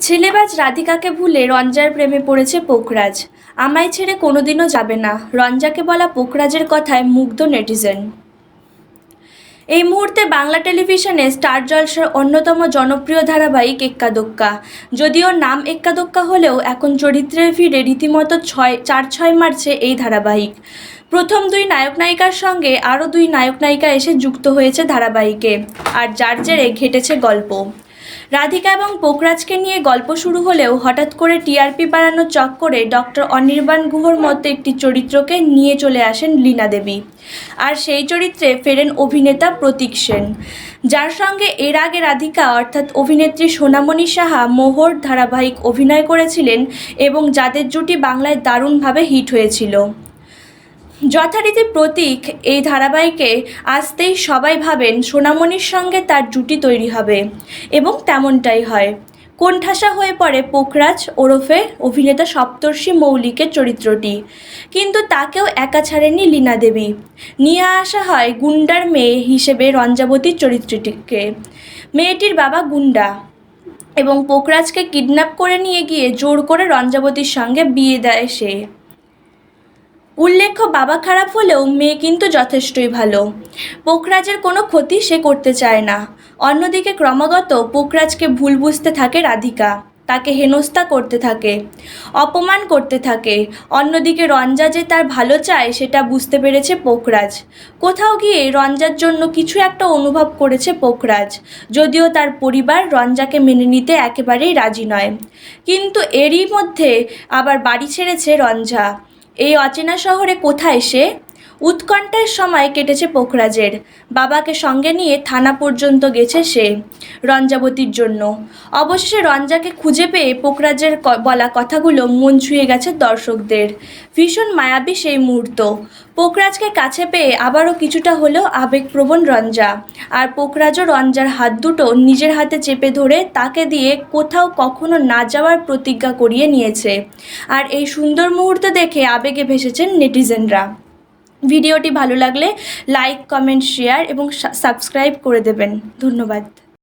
ছেলেবাজ রাধিকাকে ভুলে রঞ্জার প্রেমে পড়েছে পোখরাজ। আমায় ছেড়ে কোনোদিনও যাবে না। রঞ্জাকে বলা পোখরাজের কথায় মুগ্ধ নেটিজেন। এই মুহূর্তে বাংলা টেলিভিশনে স্টার জলসার অন্যতম জনপ্রিয় ধারাবাহিক এক্কাদোক্কা। যদিও নাম এক্কাদোক্কা হলেও এখন চরিত্রের ভিড়ে রীতিমতো ছয়, চার, ছয় মারছে এই ধারাবাহিক। প্রথম দুই নায়ক নায়িকার সঙ্গে আরও দুই নায়ক নায়িকা এসে যুক্ত হয়েছে ধারাবাহিকে। আর যার জেরে ঘেটেছে গল্প। রাধিকা এবং পোকরাজকে নিয়ে গল্প শুরু হলেও হঠাৎ করে টিআরপি বাড়ানোর চক্করে ডক্টর অনির্বাণ গুহর মতো একটি চরিত্রকে নিয়ে চলে আসেন লীনা দেবী। আর সেই চরিত্রে ফেরেন অভিনেতা প্রতীক সেন। যার সঙ্গে এর আগে রাধিকা, অর্থাৎ অভিনেত্রী সোনামণি সাহা, মোহর ধারাবাহিক অভিনয় করেছিলেন এবং যাদের জুটি বাংলায় দারুণভাবে হিট হয়েছিল। যথারীতি প্রতীক এই ধারাবাহিকে আসতেই সবাই ভাবেন সোনামণির সঙ্গে তার জুটি তৈরি হবে, এবং তেমনটাই হয়। কোণঠাসা হয়ে পড়ে পোখরাজ ওরফে অভিনেতা সপ্তর্ষি মৌলিকের চরিত্রটি, কিন্তু তাকেও একা ছাড়েনি লীনা দেবী। নিয়ে আসা হয় গুন্ডার মেয়ে হিসেবে রঞ্জাবতীর চরিত্রটিকে। মেয়েটির বাবা গুন্ডা, এবং পোখরাজকে কিডন্যাপ করে নিয়ে গিয়ে জোর করে রঞ্জাবতীর সঙ্গে বিয়ে দেয় সে। উল্লেখ্য, বাবা খারাপ হলেও মেয়ে কিন্তু যথেষ্টই ভালো। পোখরাজের কোনো ক্ষতি সে করতে চায় না। অন্যদিকে ক্রমাগত পোখরাজকে ভুল বুঝতে থাকে রাধিকা। তাকে হেনস্থা করতে থাকে, অপমান করতে থাকে। অন্যদিকে রঞ্জা যে তার ভালো চায়, সেটা বুঝতে পেরেছে পোখরাজ কোথাও গিয়ে রঞ্জার জন্য কিছু একটা অনুভব করেছে পোখরাজ যদিও তার পরিবার রঞ্জাকে মেনে নিতে একেবারেই রাজি নয়। কিন্তু এরই মধ্যে আবার বাড়ি ছেড়েছে রঞ্জা। এই অচেনা শহরে কোথায় সে? উৎকণ্ঠার সময় কেটেছে পোখরাজের। বাবাকে সঙ্গে নিয়ে থানা পর্যন্ত গেছে সে রঞ্জাবতীর জন্য। অবশেষে রঞ্জাকে খুঁজে পেয়ে পোখরাজের বলা কথাগুলো মন ছুঁয়ে গেছে দর্শকদের। ভীষণ মায়াবী সেই মুহূর্ত। পোখরাজকে কাছে পেয়ে আবারও কিছুটা হলেও আবেগপ্রবণ রঞ্জা। আর পোখরাজও রঞ্জার হাত দুটো নিজের হাতে চেপে ধরে তাকে দিয়ে কোথাও কখনো না যাওয়ার প্রতিজ্ঞা করিয়ে নিয়েছে। আর এই সুন্দর মুহূর্ত দেখে আবেগে ভেসেছেন নেটিজেনরা। ভিডিওটি ভালো লাগলে লাইক কমেন্ট শেয়ার এবং সাবস্ক্রাইব করে দেবেন। ধন্যবাদ।